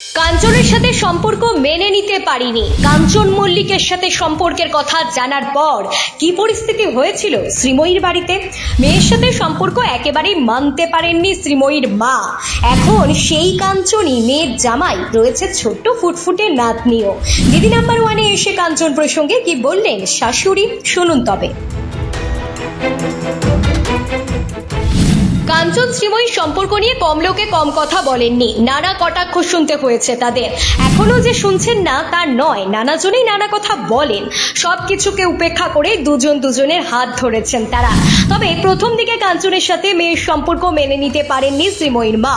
কাঞ্চনের সাথে সম্পর্ক মেনে নিতে পারিনি। কাঞ্চন মল্লিকের সাথে সম্পর্কের কথা জানার পর কি পরিস্থিতি হয়েছিল শ্রীময়ীর বাড়িতে? মেয়ের সাথে সম্পর্ক একেবারেই মানতে পারেননি শ্রীময়ীর মা। এখন সেই কাঞ্চনই মেয়ের জামাই রয়েছে ছোট্ট ফুটফুটে নাতনিও। দিদি নাম্বার ওয়ানে এসে কাঞ্চন প্রসঙ্গে কি বললেন শাশুড়ি? শুনুন তবে। কাঞ্চন শ্রীময়ী সম্পর্ক নিয়ে কম লোকে কম কথা বলেননি। নানা কটাক্ষ শুনতে হয়েছে তাদের। এখনও যে শুনছেন না, তা নয়। নানাজনেই নানা কথা বলেন। সব কিছুকে উপেক্ষা করে দুজন দুজনের হাত ধরেছেন তারা। তবে প্রথম দিকে কাঞ্চনের সাথে মেয়ের সম্পর্ক মেনে নিতে পারেননি শ্রীময়ীর মা।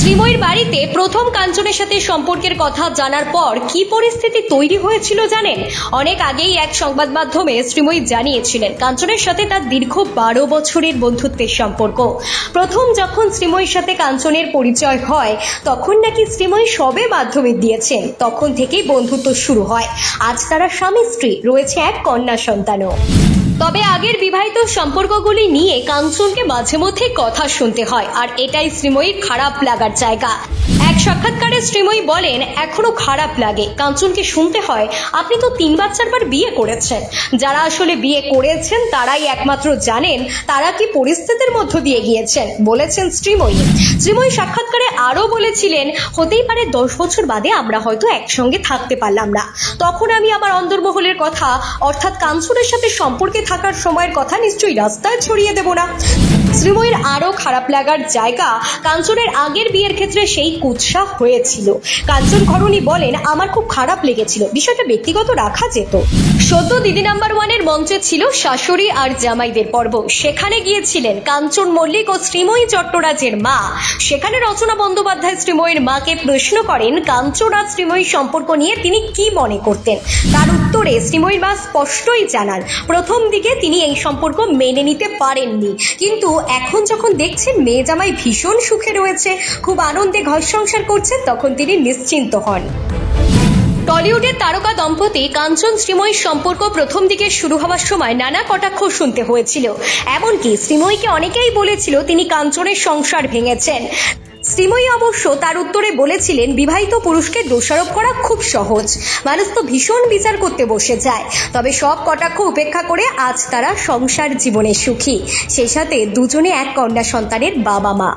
শ্রীময়ীর বাড়িতে প্রথম কাঞ্চনের সাথে সম্পর্কের কথা জানার পর কি পরিস্থিতি তৈরি হয়েছিল জানেন? অনেক আগেই এক সংবাদ মাধ্যমে শ্রীময়ী জানিয়েছিলেন, কাঞ্চনের সাথে তার দীর্ঘ বারো বছরের বন্ধুত্বের সম্পর্ক। প্রথম যখন শ্রীময়ীর সাথে কাঞ্চনের পরিচয় হয়, তখন নাকি শ্রীময় সবে মাধ্যমিক দিয়েছেন। তখন থেকেই বন্ধুত্ব শুরু হয়। আজ তারা স্বামী স্ত্রী রয়েছে এক কন্যা সন্তানও। তবে আগের বিবাহিত সম্পর্কগুলি নিয়ে কাঞ্চনকে মাঝে মধ্যে কথা শুনতে হয়, আর এটাই শ্রীময়ীর খারাপ লাগার জায়গা। এক সাক্ষাৎকারে শ্রীময়ী বলেন, এখনও খারাপ লাগে। কাঞ্চনকে শুনতে হয়, আপনি তো তিনবার চারবার বিয়ে করেছেন। যারা আসলে বিয়ে করেছেন, তারাই একমাত্র জানেন তারা কি পরিস্থিতির মধ্য দিয়ে গিয়েছেন, বলেছেন শ্রীময়ী। শ্রীময়ী সাক্ষাৎকারে আরও বলেছিলেন, হতেই পারে দশ বছর বাদে আমরা হয়তো একসঙ্গে থাকতে পারলাম না। তখন আমি আমার অন্দরমহলের কথা, অর্থাৎ কাঞ্চনের সাথে সম্পর্কে থাকার সময়ের কথা নিশ্চয়ই রাস্তায় ছড়িয়ে দেব না। শ্রীময়ীর আরও খারাপ লাগার জায়গা কাঞ্চনের আগের বিয়ের ক্ষেত্রে সেই কুৎসা হয়েছিল। কাঞ্চন ঘরণী বলেন, আমার খুব খারাপ লেগেছিল। বিষয়টা ব্যক্তিগত রাখা যেত। সদ্য দিদি নাম্বার ওয়ানের মঞ্চে ছিল শাশুড়ি আর জামাইদের পর্ব। সেখানে গিয়েছিলেন কাঞ্চন মল্লিক ও শ্রীময়ী চট্টরাজের মা। সেখানে রচনা বন্দ্যোপাধ্যায় শ্রীময়ীর মাকে প্রশ্ন করেন, কাঞ্চন আর শ্রীময়ী সম্পর্ক নিয়ে তিনি কি মনে করতেন? তার উত্তরে শ্রীময়ীর মা স্পষ্টই জানান, প্রথম দিকে তিনি এই সম্পর্ক মেনে নিতে পারেননি। কিন্তু এখন যখন দেখছেন মেয়ে জামাই ভীষণ সুখে রয়েছে, খুব আনন্দে ঘর সংসার করছে, তখন তিনি নিশ্চিন্ত হন। টলিউডের তারকা দম্পতি কাঞ্চন শ্রীময়ীর সম্পর্ক প্রথম দিকে শুরু হওয়ার সময় নানা কটাক্ষ শুনতে হয়েছিল। এমনকি শ্রীময়ীকে অনেকেই বলেছিল তিনি কাঞ্চনের সংসার ভেঙেছেন। শ্রীময়ী অবশ্য তার উত্তরে বলেছিলেন, বিবাহিত পুরুষকে দোষারোপ করা খুব সহজ। মানুষ তো ভীষণ বিচার করতে বসে যায়। তবে সব কটাক্ষ উপেক্ষা করে আজ তারা সংসার জীবনে সুখী। সেই সাথে দুজনে এক কন্যা সন্তানের বাবা মা